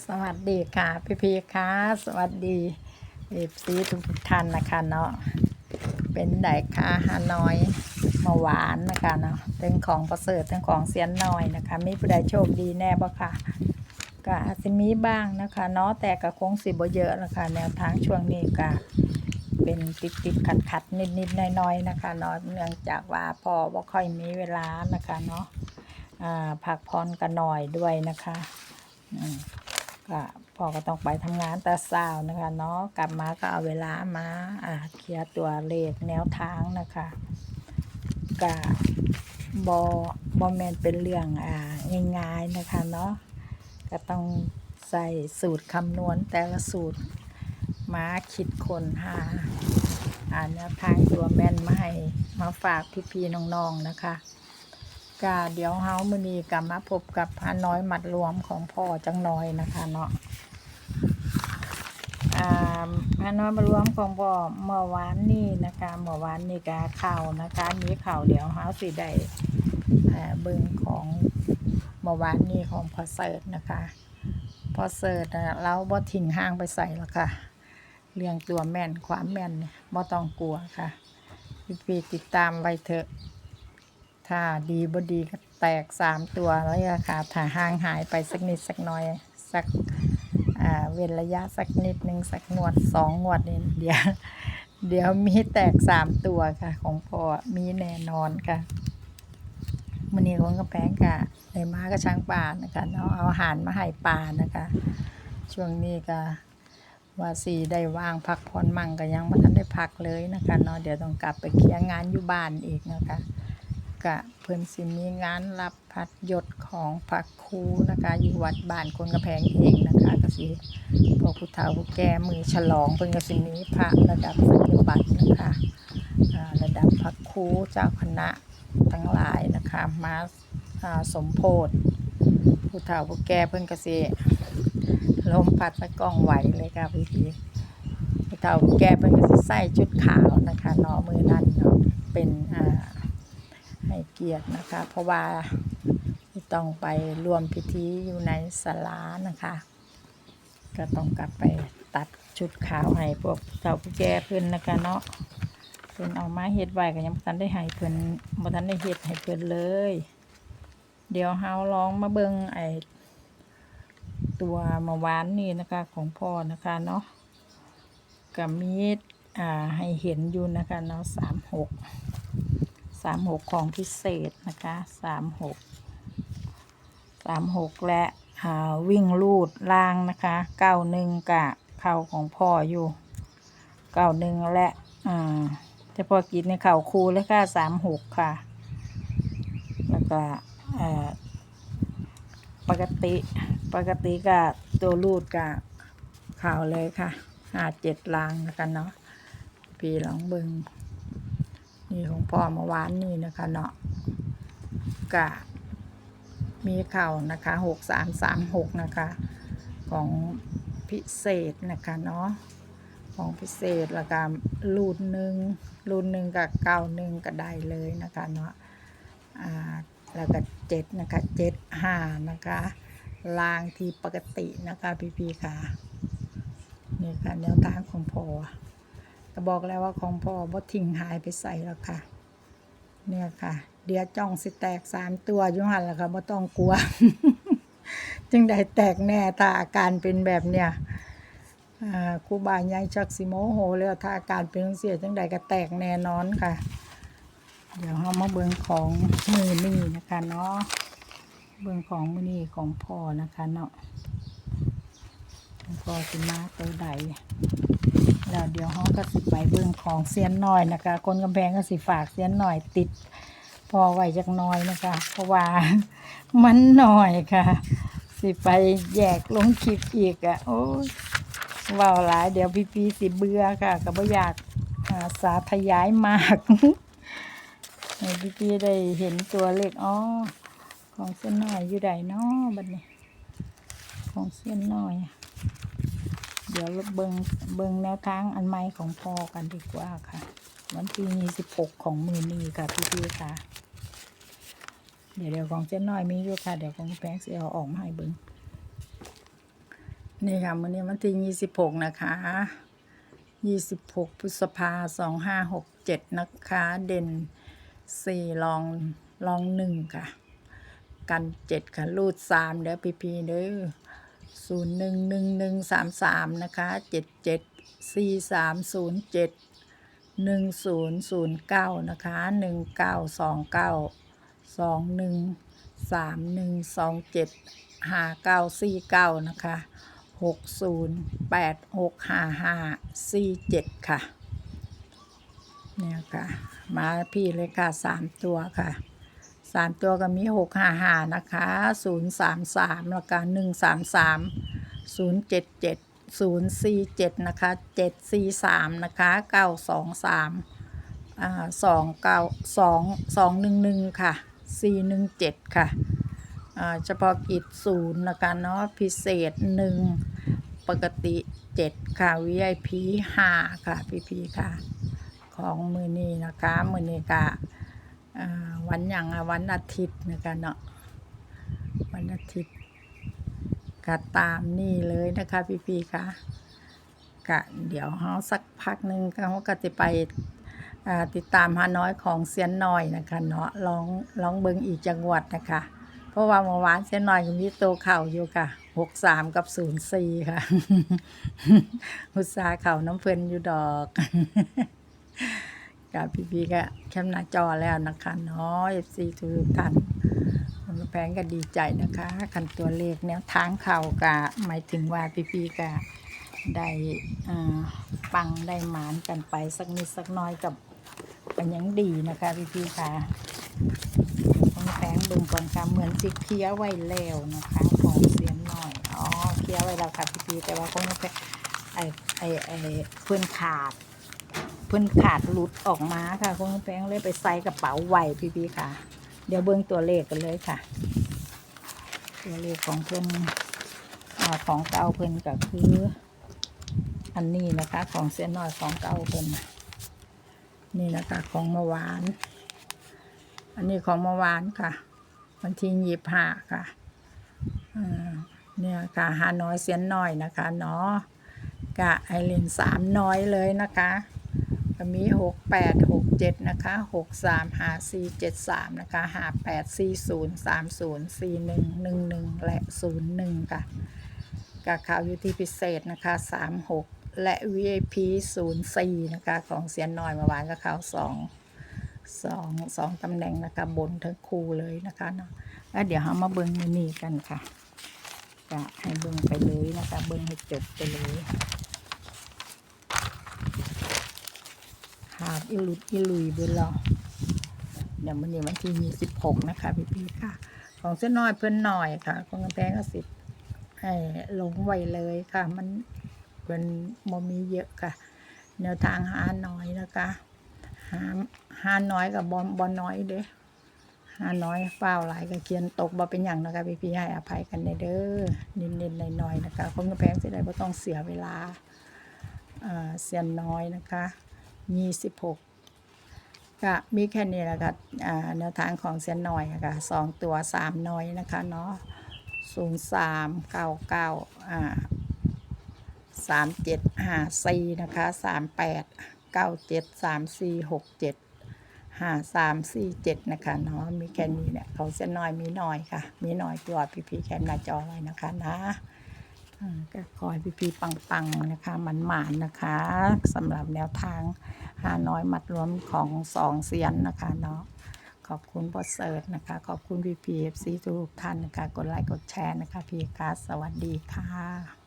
สวัสดีค่ะ พี่พีค่ะ สวัสดีเอฟซีทุกท่านนะคะเนาะเป็นไดค่ะฮานอยมาหวานนะคะเนาะเป็นของประเสริฐเป็นของเสียนน้อยนะคะมีผู้ใดโชคดีแน่บ่ค่ะก็อาจจะมีบ้างนะคะเนาะแต่ก็คงสิบ่เยอะนะคะแนวทางช่วงนี้ก็เป็นติดติดขัดขัดนิดนิดน้อยๆนะคะเนาะเนื่องจากว่าพอว่าค่อยมีเวลานะคะเนาะอ่าพักผ่อนกันหน่อยด้วยนะคะอืม ก็พ่อก็ต้องไปทำงานแต่เช้านะคะเนาะกลับมาก็เอาเวลามาอ่าเคลียร์ตัวเลขแนวทางนะคะกะบอบอแมนเป็นเรื่องอ่าง่ายๆนะคะเนาะก็ต้องใส่สูตรคำนวณแต่ละสูตรมาคิดคนหาอ่าแนวทางตัวแม่นมาให้มาฝากพี่ๆน้องๆนะคะ กาเดี๋ยวเฮามือนี้กลับมาพบกับพาน้อยหมัดรวมของพ่อจังน้อยนะคะเนาะพาน้อยมารวมของพ่อเมื่อวานนี้นะคะเมื่อวานนี้กาข่าวนะคะมีข่าวเดี๋ยวเฮาสิได้เบิ่งของเมื่อวานนี้ของพอเสิร์ตนะคะพอเสิร์ตเราบ่ทิ้งห่างไปใส่หรอกค่ะ เรื่องตัวแม่นความแม่นเนี่ยบ่ต้องกลัวค่ะพี่ๆติดตามไว้เถอะ ถ้าดีบดีก็แตกสามตัวแล้วค่ะถ้าห่างหายไปสักนิดสักหน่อยสักเว้นระยะสักนิดหนึ่งสักงวดสองงวดนี่เดี๋ยวเดี๋ยวมีแตกสามตัวค่ะ ของพ่อมีแน่นอนค่ะมันนี้คนกระแพงกะในมาก็ช้างป่านะคะเนาะเอาอาหารมาให้ปลานะคะ ช่วงนี้ก็ว่าสีได้ว่างพักผ่อนมั่งก็ยังไม่ทันได้พักเลยนะคะเนาะเดี๋ยวต้องกลับไปเคลียร์งานอยู่บ้านอีกนะคะ กะเพิ่นสิมีงานรับพัดยศของพระครูนะคะ อยู่วัดบ้านคนกระแพงเองนะคะก็สิพวกผู้เฒ่าผู้แก่มือฉลองเพิ่นก็สิมีพระระดับสัญญบัตรนะคะระดับพระครูเจ้าคณะทั้งหลายนะคะมาสมโพธิผู้เฒ่าผู้แก่เพิ่นก็สิลมพัดตะกล้องไหวเลยค่ะพี่พีผู้เฒ่าผู้แก่เพิ่นก็สิใส่ชุดขาวนะคะนาะมือนั้นเนาะเป็นอ่า ให้เกียรตินะคะ เพราะว่าต้องไปร่วมพิธีอยู่ในศาลานะคะ ก็ต้องกลับไปตัดชุดขาวให้พวกเฒ่าผู้แก่เพิ่นนะคะเนาะเพิ่นเอามาเฮ็ดไว้ก็ยังบ่ทันได้ให้เพิ่นบ่ทันได้เฮ็ดให้เพิ่นเลย เดี๋ยวเฮาลองมาเบิ่งไอ้ตัวเมื่อวานนี้นะคะของพ่อนะคะเนาะก็มีอ่าให้เห็นอยู่นะคะเนาะ36 สามหกของพิเศษนะคะสามหกสามหกและอ่าวิ่งลูดล่างนะคะเก้าหนึ่งกะเข่าของพ่ออยู่เก้าหนึ่งและอ่าเฉพาะกิจในเข่าคูเลยค่ะสามหกค่ะ แล้วก็ปกติปกติกะตัวลูดกะเข่าเลยค่ะห้าเจ็ดลางนะคะเนาะพี่ลองเบิง นี่ของพ่อเมื่อวานนี่นะคะเนาะกะมีเข่านะคะหกสามสามหกนะคะของพิเศษนะคะเนาะของพิเศษแล้วก็รูดหนึ่งรูดหนึ่งกับเก้าหนึ่งก็ได้เลยนะคะเนาะอ่าแล้วก็เจ็ดนะคะเจ็ดห้านะคะลางที่ปกตินะคะพี่พีค่ะนี่ค่ะแนวทางของพ่อ ก็บอกแล้วว่าของพ่อบ่ทิ้งหายไปใส่แล้วค่ะ เนี่ยค่ะ เดี๋ยวจ้องสิแตกสามตัวยุ่หันแล้วค่ะบ่ต้องกลัว จึงได้แตกแน่ถ้าอาการเป็นแบบเนี้ยอ่าครูบาใหญ่ชักสิโมโหแล้วถ้าอาการเป็นเสียจังใดก็แตกแน่นอนค่ะ เดี๋ยวเรามาเบิ่งของมือนี่นะคะเนาะเบิ่งของมือนี่ของพ่อนะคะเนาะพ่อสิมาตัวใด แล้วเดี๋ยวเขาก็สิไปเบิ่งของเสียนหน่อยนะคะ คนกำแพงก็สิฝากเสียนหน่อยติด พอไหวจักหน้อยนะคะ เพราะว่ามันหน่อยค่ะ สิไปแยกลงคลิปอีกอะ่ะ โอ้ว่าหลาย เดี๋ยวพี่ปีสิเบื่อค่ะก็บ่อยากาสาธยายมากให้พี่ปีได้เห็นตัวเลขอ๋อของเส้นหน่อยอยู่ใดเนาะบัดนี้ ของเส้นหน่อย เดี๋ยวเบิงเบิงแนวทางอันใหม่ของพ่อกันดีกว่าค่ะ วันที่ยี่สิบหกของมือนี้ค่ะพี่พี่ๆค่ะ เดี๋ยวเดี๋ยวของเจ้นน้อยมีอยู่ค่ะ เดี๋ยวของแพงเสียเอออกมาให้เบิงนี่ค่ะมือนี้วันที่26นะคะ26พฤษภา2567นะคะ เด่น4ลองลอง1ค่ะ กัน7ค่ะรูด3เด้อพีพีเด้อ 011133นะคะ77 4307 1009นะคะ1929 21 3127 5949นะคะ60865547ค่ะเนี่ยค่ะ มาพี่เลยค่ะ3ตัวค่ะ สามตัวก็มีหกห้าห้านะคะศูนย์สามสามแล้วก็หนึ่งสามสามศูนย์เจ็ดเจ็ดศูนย์สี่เจ็ดนะคะเจ็ดสี่สามนะคะเก้าสองสามอ่าสองเก้าสองสองหนึ่งหนึ่งค่ะสี่หนึ่งเจ็ดค่ะอ่าเฉพาะกิจศูนย์นะคะเนาะพิเศษหนึ่งปกติเจ็ดค่ะวิไอพีห้าค่ะพี่พีค่ะ ของมือนี้นะคะมือนี้ค่ะ วันอย่างวันอาทิตย์นะคะเนาะวันอาทิตย์ก็ตามนี่เลยนะคะพี่พีค่ะกะเดี๋ยวเฮาสักพักหนึ่งเขาก็จะไปติดตามฮาน้อยของเซียนน้อยนะคะเนาะลองลองเบิงอีกจังหวัดนะคะ เพราะว่าเมื่อวานเส้นน้อยก็มีโตเข่าอยู่ค่ะหกสามกับศูนย์สี่ค่ะ อุตสาเข่าน้ำเพลินอยู่ดอก กับพี่พีก็แคมหน้าจอแล้วนะคะเนาะเอฟซีทุกท่านคุณแพงก็ดีใจนะคะคันตัวเลขแนวทางเข่ากะหมายถึงว่าพี่พีก็ได้ปังได้หมานกันไปสักนิดสักน้อยกับเป็นยังดีนะคะพี่พีค่ะคุณแพงเบิ่งก่อนค่ะเหมือนสิเคลียร์ไว้แล้วนะคะของเสียนหน่อยอ๋อเคลียร์ไว้แล้วค่ะพี่พีแต่ว่าคงแพงไอไอไอเพื่อนขาด พื่นขาดหลุดออกมาค่ะคงแพงเลยไปใส่กระเป๋าไว้พี่พีค่ะ เดี๋ยวเบิ่งตัวเลขกันเลยค่ะ ตัวเลขของเพื่นอของเก่าเพื่นก็คือ อันนี้นะคะ ของเสียนหน่อยของเก่าเพื่นนี่นะคะของเมื่อวาน อันนี้ของเมื่อวานค่ะ วันที่ยี่ห้าค่ะเนี่ยค่ะหาน้อยเสียนน้อยนะคะเนาะกะไอรินสามน้อยเลยนะคะ ก็มีหกแปดหกเจ็ดนะคะหกสามหาสี่เจ็ดสามนะคะหาแปดสี่ศูนย์สามศูนย์สี่หนึ่งหนึ่งหนึ่งและศูนย์หนึ่งค่ะกะข่าวอยู่ที่พิเศษนะคะสามหกและ VIP ศูนย์สี่นะคะ ของเสียนน้อยเมื่อวานก็ข่าวสองสองสองตำแหน่งนะคะ บนทั้งคู่เลยนะคะเนาะแล้วเดี๋ยวเรามาเบิ้งนนี่กันค่ะจะให้เบิ้งไปเลยนะคะ เบิ้งให้จบไปเลย ขาดอิลุดอิลุยเบิ้งเราเดี๋ยวมันนี้วันที่ยี่สิบหกนะคะพี่พี่ๆค่ะ ของเส้นน้อยเพื่อนหน่อยค่ะของกำแพงก็สิบให้ลงไว้เลยค่ะ มันเป็นมมีเยอะค่ะ แนวทางหาน้อยนะคะหาหาน้อยกับบอลบอลน้อยเด้หาน้อยเฝ้าวหลายก็เขียนตกบ่เป็นอย่างนะคะพี่พี่ๆให้อภัยกันเด้อนิดนิดๆหน่อยๆนะคะคนกระแพงสิได้บ่ต้องเสียเวลาอ่าเสียนน้อยนะคะ ยี่สิบหกก็มีแค่นี้แหละค่ะอ่าแนวทางของเสียนน้อยค่ะสองตัวสามน้อยนะคะเนาะศูนย์สามเก้าเก้าอ่าสามเจ็ดห้าสี่นะคะสามแปดเก้าเจ็ดสามสี่หกเจ็ดห้าสามสี่เจ็ดนะคะเนาะมีแค่นี้เนี่ยเขาเส้นน้อยมีน้อยค่ะ มีน้อยตัวพี่พี่ๆแคมหน้าจอไว้นะคะนะ ก็ขอยพี่พี่ๆปังๆนะคะมันหมานๆนะคะสำหรับแนวทางหาน้อยมัดรวมของสองเซียนนะคะเนาะขอบคุณบอสเซิร์ตนะคะ ขอบคุณพี่พีเอฟซีทุกท่านนะคะ กดไลค์กดแชร์นะคะ พีกัสสวัสดีค่ะ